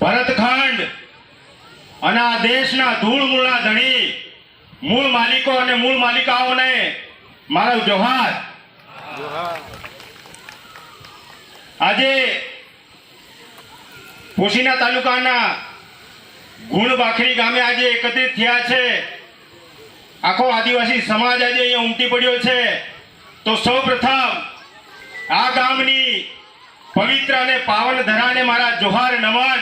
ભરતખંડ અને આ દેશના ધૂળ મૂળના ધણી મૂળ માલિકો અને મૂળ માલિકાઓને મારો જોહાર. આજે પોશીના તાલુકાના ગુણબાખરી ગામે આજે એકત્રિત થયા છે. આખો આદિવાસી સમાજ આજે અહીંયા ઉમટી પડ્યો છે. તો સૌ પ્રથમ આ ગામની પવિત્ર અને પાવન ધરાને મારા જોહાર નમન.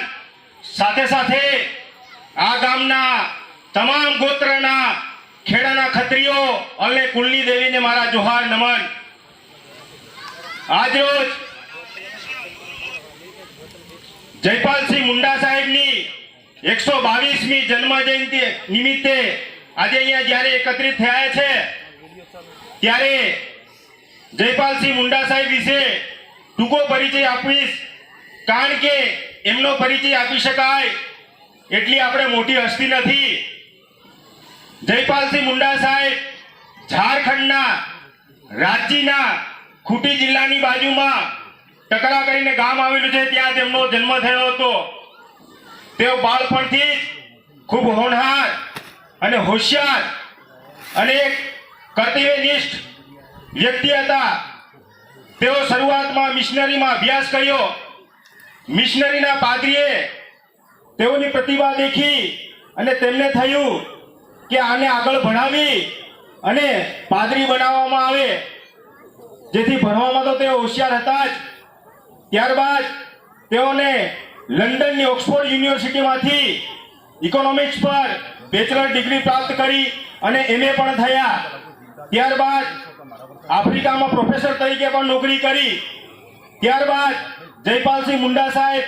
સાથે સાથે આ ગામના તમામ ગોત્રના ખેડાના ખત્રીઓ અને કુલની દેવીને મારા જોહાર નમન. આજરોજ જયપાલસિંહ મુંડા સાહેબની એકસો બાવીસમી જન્મ જયંતિ નિમિત્તે આજે અહીંયા જ્યારે એકત્રિત થયા છે, ત્યારે જયપાલસિંહ મુંડા સાહેબ વિશે ટૂંકો પરિચય આપીશ. કારણ કે એમનો પરિચય આપી શકાય. એટલી આપણે મોટી હસ્તી નથી. જયપાલસિંહ મુંડા સાહેબ, ઝારખંડના, રાંચીના, ખૂટી જિલ્લાની બાજુમાં ટકરા કરીને ગામ આવેલું છે. ત્યાં તેમનો જન્મ થયો હતો. તેઓ બાળપણથી જ ખૂબ હોનહાર અને હોશિયાર અને એક કર્તવ્યનિષ્ઠ વ્યક્તિ હતા. તેઓ શરૂઆતમાં મિશનરીમાં અભ્યાસ કર્યો. મિશનરીના પાદરીએ તેઓની પ્રતિભા દેખી અને તેમને થયું કે આને આગળ ભણાવી અને પાદરી બનાવવામાં આવે. જેથી ભણવામાં તો તેઓ હોશિયાર હતા જ. ત્યારબાદ તેઓને લંડનની ઓક્સફોર્ડ યુનિવર્સિટીમાંથી ઇકોનોમિક્સ પર બેચલર ડિગ્રી પ્રાપ્ત કરી અને એમએ પણ થયા. ત્યારબાદ આફ્રિકામાં પ્રોફેસર તરીકે પણ નોકરી કરી. ત્યારબાદ જયપાલસિંહ મુંડા સાહેબ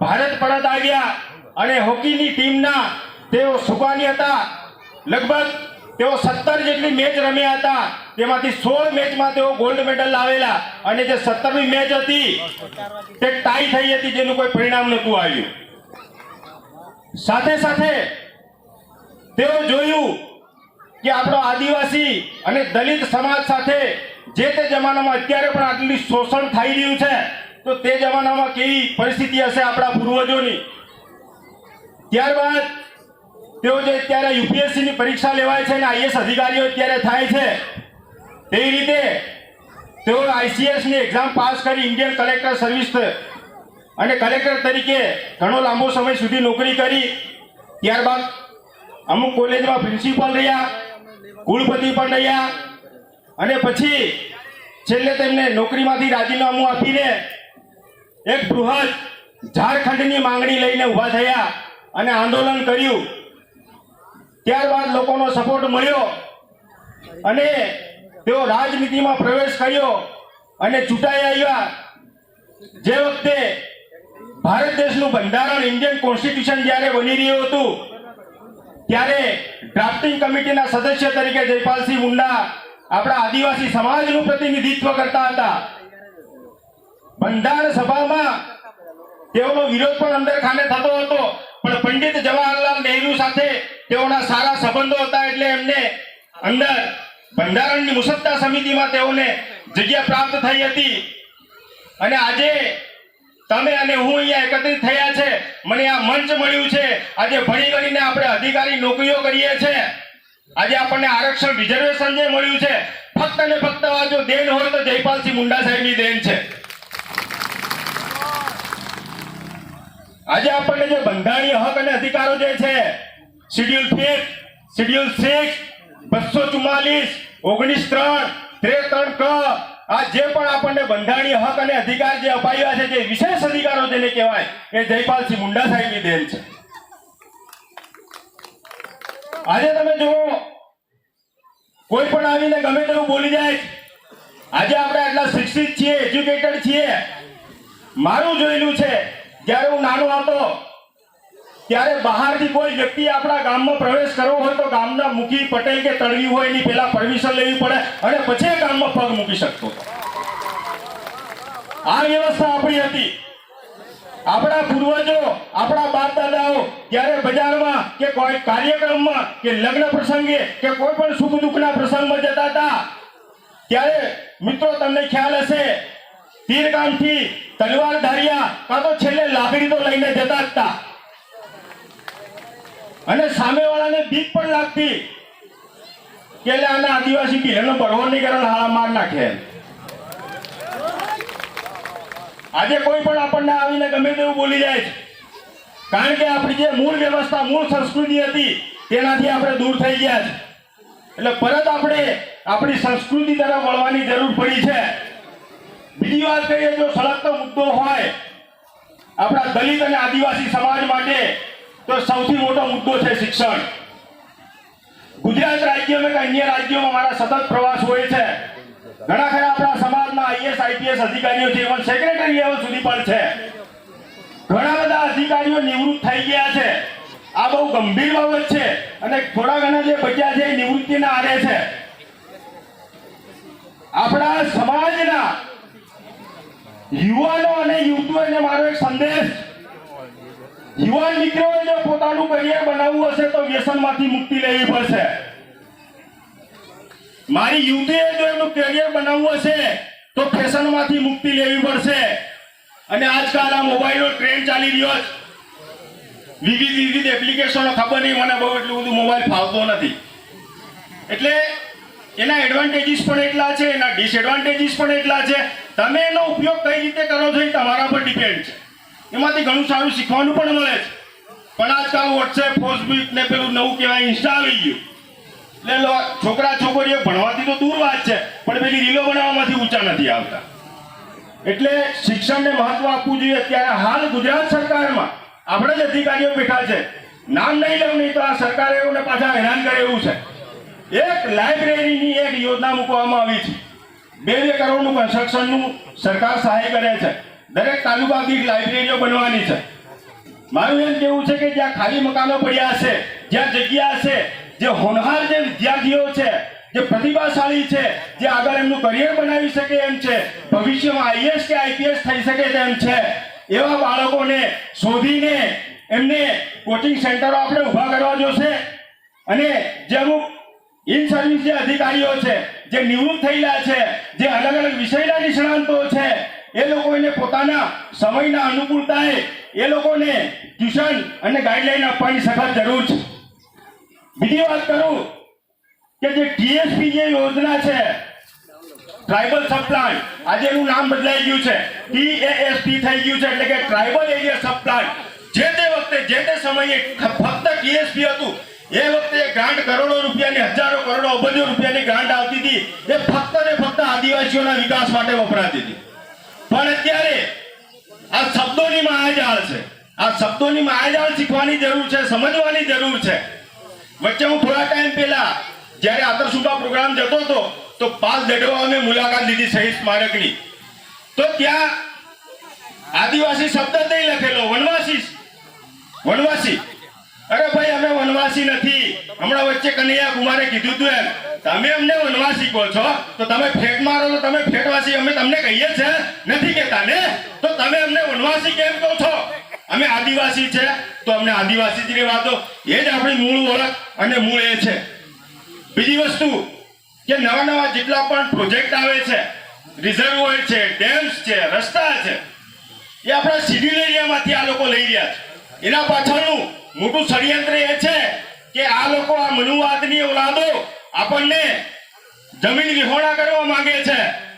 ભારત પરત આવ્યા અને હોકીની ટીમના તેઓ સુકાની હતા. લગભગ તેઓ સત્તર જેટલી મેચ રમ્યા હતા. તેમાંથી સોળ મેચમાં તેઓ ગોલ્ડ મેડલ લાવેલા અને જે સત્તરમી મેચ હતી, તે ટાઈ થઈ હતી જેનું કોઈ પરિણામ નહોતું આવ્યું. સાથે સાથે તેઓ જોયું કે આપણો આદિવાસી અને દલિત સમાજ સાથે જે તે જમાનામાં અત્યારે પણ આટલું શોષણ થઈ રહ્યું છે તો તે જમાનામાં કેવી પરિસ્થિતિ હશે આપણા પૂર્વજોની? ત્યારબાદ તેઓ જે અત્યારે યુપીએસસીની પરીક્ષા લેવાય છે અને આઈએસ અધિકારીઓ અત્યારે થાય છે તેવી રીતે તેઓ આઈસીએસની એક્ઝામ પાસ કરી ઇન્ડિયન કલેક્ટર સર્વિસ અને કલેક્ટર તરીકે ઘણો લાંબો સમય સુધી નોકરી કરી. ત્યારબાદ અમુક કોલેજમાં પ્રિન્સિપાલ રહ્યા, કુલપતિ પણ રહ્યા. અને પછી છેલ્લે તેમને નોકરીમાંથી રાજીનામું આપીને એક બૃહદ ઝારખંડની માંગણી લઈને ઊભા થયા અને આંદોલન કર્યું. ત્યારબાદ લોકોનો સપોર્ટ મળ્યો અને તેઓ રાજનીતિમાં પ્રવેશ કર્યો અને ચૂંટાઈ આવ્યા. જે વખતે ભારત દેશનું બંધારણ ઇન્ડિયન કોન્સ્ટિટ્યુશન જ્યારે બની રહ્યું હતું, ત્યારે ડ્રાફ્ટિંગ કમિટીના સદસ્ય તરીકે જયપાલસિંહ મુંડા આપણા આદિવાસી સમાજનું પ્રતિનિધિત્વ કરતા હતા. બંધારણ સભામાં તેઓનો વિરોધ પણ અંદર ખાને થતો હતો. પણ પંડિત જવાહરલાલ નહેરુ સાથે તેઓના સારા સંબંધો હતા એટલે એમને અંદર બંધારણની મુસદ્દા સમિતિમાં તેઓને જગ્યા પ્રાપ્ત થઈ હતી. અને આજે તમે અને હું અહીંયા એકત્રિત થયા છે. મને આ મંચ મળ્યું છે. આજે ભણી ગણીને આપણે અધિકારી નોકરીઓ કરીએ છીએ આજે આપણને આરક્ષણ રિઝર્વેશન જે મળ્યું છે, ફક્ત ને ફક્ત આ જો દેન હોય તો જયપાલસિંહ મુંડા સાહેબની દેન છે. આજે આપણને જે બંધારણીય હક અને અધિકારો જે છે, શેડ્યુલ ફિફ્થ શેડ્યુલ સિક્સ બસો ચુમ્માલીસ, ઓગણીસ ત્રણ, ત્રેસઠ ક, આ જે પણ આપણને બંધારણીય હક અને અધિકાર જે અપાયા છે, જે વિશેષ અધિકારો જેને કહેવાય, એ જયપાલસિંહ મુંડા સાહેબની દેન છે. આજે તમે જુઓ, કોઈ પણ આવીને ગમે તેવું બોલી જાય, આજે આપણે આટલા શિક્ષિત છીએ, એજ્યુકેટેડ છીએ, મારું જોયેલું છે જ્યારે હું નાનો હતો, ત્યારે બહારથી કોઈ વ્યક્તિ આપણા ગામમાં પ્રવેશ કરવો હોય તો ગામના મુખી પટેલ કે તળવી હોય એની પહેલા પરમિશન લેવી પડે અને પછી ગામમાં પગ મૂકી શકતો આ વ્યવસ્થા આપણી હતી. આપણા પૂર્વજો, આપણા બાપ દાદાઓ જ્યારે બજારમાં કે કોઈ કાર્યક્રમમાં કે લગ્ન પ્રસંગે કે કોઈ પણ સુખ દુઃખના પ્રસંગમાં જતા હતા, ત્યારે મિત્રો, તમને ખ્યાલ હશે તીરગામથી તલવાર ધાર્યા કાં તો છેલ્લે લાકડી તો લઈને જતા હતા અને સામેવાળાને બીક પણ લાગતી કે આને આદિવાસી બિલનો બળવો નહીં કરે માર નાખે આજે કોઈ પણ આપણને આવીને ગમે તેવું બોલી જાય છે. કારણ કે આપણી જે મૂળ વ્યવસ્થા, મૂળ સંસ્કૃતિ હતી, તેનાથી આપણે દૂર થઈ ગયા છે. એટલે પરત આપણે આપણી સંસ્કૃતિ તરફ વળવાની જરૂર પડી છે. બીજી વાત કહીએ જો સળગતો મુદ્દો હોય, આપણા દલિત અને આદિવાસી સમાજ માટે તો સૌથી મોટો મુદ્દો છે શિક્ષણ. ગુજરાત રાજ્યમાં કે અન્ય રાજ્યોમાં મારા સતત પ્રવાસ હોય છે. ઘણા ખરા આપણા સમાજના આઈએસ, આઈપીએસ અધિકારીઓ છે ઇવન સેક્રેટરી લેવલ સુધી પણ છે. ઘણા બધા અધિકારીઓ નિવૃત્ત થઈ ગયા છે. આ બહુ ગંભીર બાબત છે અને થોડા ઘણા જે બચ્યા છે એ નિવૃત્તિના આરે છે. આપણા સમાજના યુવાનો અને યુવતીઓને મારો એક સંદેશ. યુવાન મિત્રોએ પોતાનું કરિયર બનાવવું હશે તો વ્યસનમાંથી મુક્તિ લેવી પડશે. મારી યુવતીએ જો એનું કરિયર બનાવવું હશે તો ફેશનમાંથી મુક્તિ લેવી પડશે. અને આજકાલ આ મોબાઈલનો ટ્રેન્ડ ચાલી રહ્યો છે. વિવિધ વિવિધ એપ્લિકેશનો ખબર નહીં, મને બહુ એટલું બધું મોબાઈલ ફાવતો નથી. એટલે એના એડવાન્ટેજીસ પણ એટલા છે, એના ડિસએડવાન્ટેજીસ પણ એટલા છે. તમે એનો ઉપયોગ કઈ રીતે કરો છો એ તમારા પર ડિપેન્ડ છે. એમાંથી ઘણું સારું શીખવાનું પણ મળે છે. પણ આજકાલ વોટ્સએપ ફેસબુક ને પેલું નવું કહેવાય ઇન્સ્ટા આવી ગયું. એટલે છોકરા છોકરીઓ ભણવાથી તો દૂર વાત છે, પણ પેલી રીલો બનાવવામાંથી ઊંચા નથી આવતા. એટલે શિક્ષણને મહત્વ આપવું જોઈએ અત્યારે હાલ ગુજરાત સરકારમાં. આપણે જ અધિકારીઓ બેઠા છે. નામ નહીં લઉં નહીં તો આ સરકારે એઓને પાછા હેરાન કરે એવું છે. એક લાઇબ્રેરીની એક યોજના મૂકવામાં આવી છે. બે બે કરોડનું કન્સ્ટ્રક્શનનું સરકાર સહાય કરે છે. દરેક તાલુકા દીઠ લાઇબ્રેરીઓ બનવાની છે. મારું એમ કેવું છે કે જ્યાં ખાલી મકાનો પડ્યા છે, જ્યાં જગ્યા છે, જે હોનહાર જે વિદ્યાર્થીઓ છે, જે પ્રતિભાશાળી છે, જે આગળ એમનું કરિયર બનાવી શકે એમ છે, ભવિષ્યમાં આઈએસ કે આઈપીએસ થઈ શકે તેમ છે, એવા બાળકોને શોધીને એમને કોચિંગ સેન્ટરો આપણે ઊભા કરવા જોશે. અને જે અમુક ઇન સર્વિસ જે અધિકારીઓ છે, જે નિવૃત્ત થયેલા છે, જે અલગ અલગ વિષયના નિષ્ણાંતો છે, એ લોકોને પોતાના સમયના અનુકૂળતાએ એ લોકોને ટ્યુશન અને ગાઈડલાઈન આપવાની સખત જરૂર છે. બીજી વાત કરું કે જે ટીએસપી જે યોજના છે, ટ્રાઇબલ સબપ્લાન આજે એનું નામ બદલાઈ ગયું છે. ટીએએસપી થઈ ગયું છે, એટલે કે ટ્રાઇબલ એરિયા સબપ્લાન જે તે વખતે, જે તે સમયે ફક્ત ટીએસપી હતું એ વખતે ગ્રાન્ટ કરોડો રૂપિયાની, હજારો કરોડો અબજો રૂપિયાની ગ્રાન્ટ આવતી હતી. એ ફક્ત ને ફક્ત આદિવાસીઓના વિકાસ માટે વપરાતી હતી. પણ અત્યારે આ શબ્દોની માયાજાળ છે. આ શબ્દોની માયાજાળ શીખવાની જરૂર છે, સમજવાની જરૂર છે. વચ્ચે હું થોડા ટાઈમ પહેલા જ્યારે આતરસુબા પ્રોગ્રામ જતો હતો, તો પાલ દડવા અમે મુલાકાત લીધી શહીદ સ્મારકની. તો ત્યાં આદિવાસી શબ્દ નહીં લખેલો, વનવાસી. વનવાસી. વનવાસી નથી. હમણાં વચ્ચે કનૈયા કુમારે કીધું તું એમ, તમે અમને વનવાસી કહો છો? તો તમે ફેટ મારો તો તમે ફેટવાસી અમે તમને કહીએ છે. નથી કહેતા ને? તો તમે અમને વનવાસી કેમ કહો છો? અમે આદિવાસી છે, તો અમને આદિવાસી જ રહેવા એ જ આપણી મૂળ ઓળખ અને મૂળ એ છે. બીજી વસ્તુ, કે નવા નવા જેટલા પણ પ્રોજેક્ટ આવે છે રિઝર્વોયર છે, ડેમ્સ છે, રસ્તા છે, એ આપણા સિડિલ એરિયામાંથી આ લોકો લઈ રહ્યા છે. એના પાછળનું મોટું ષડયંત્ર એ છે કે આ લોકો આ મનુવાદની ઓલાદો આપણને જમીન વિહોણા કરવા માંગે છે.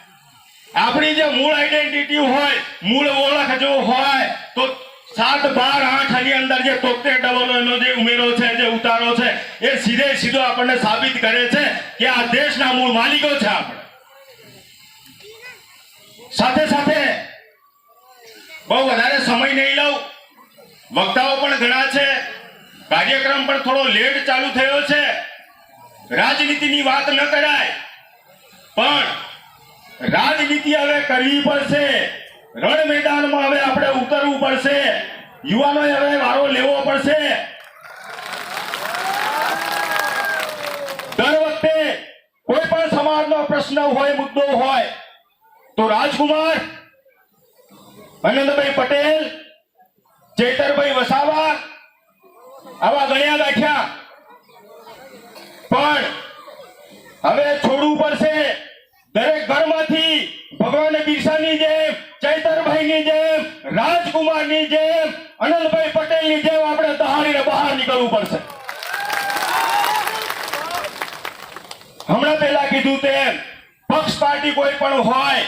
આપણી જે મૂળ આઈડેન્ટિટી હોય, મૂળ ઓળખ જો હોય, તો સાત બાર આઠ આની અંદર જે તોતેર ડબલો એનો જે ઉમેરો છે, જે ઉતારો છે, એ સીધે સીધો આપણને સાબિત કરે છે કે આ દેશના મૂળ માલિકો છે આપણે. સાથે સાથે બહુ વધારે સમય નહીં લઉં. વક્તાઓ પણ ઘણા છે. કાર્યક્રમ પણ થોડો લેટ ચાલુ થયો છે. રાજનીતિની વાત ન કરાય. પણ રાજનીતિ હવે કરવી પડશે. રણ મેદાનમાં હવે આપણે ઉતરવું પડશે. યુવાનોએ હવે વારો લેવો પડશે. દર વખતે કોઈ પણ સમાજનો પ્રશ્ન હોય, મુદ્દો હોય, તો રાજકુમાર, આનંદભાઈ પટેલ ચેતરભાઈ વસાવા. આવા ગણ્યા ગાંઠ્યા પણ હવે છોડવું પડશે. દરેક ઘરમાંથી ભગવાન બિરસાની જેમ ચૈતરભાઈ ની જેમ રાજકુમારની જેમ અનંદભાઈ પટેલની જેમ આપણે દહાડીને બહાર નીકળવું પડશે. હમણાં પહેલા કીધું તેમ પક્ષ પાર્ટી કોઈ પણ હોય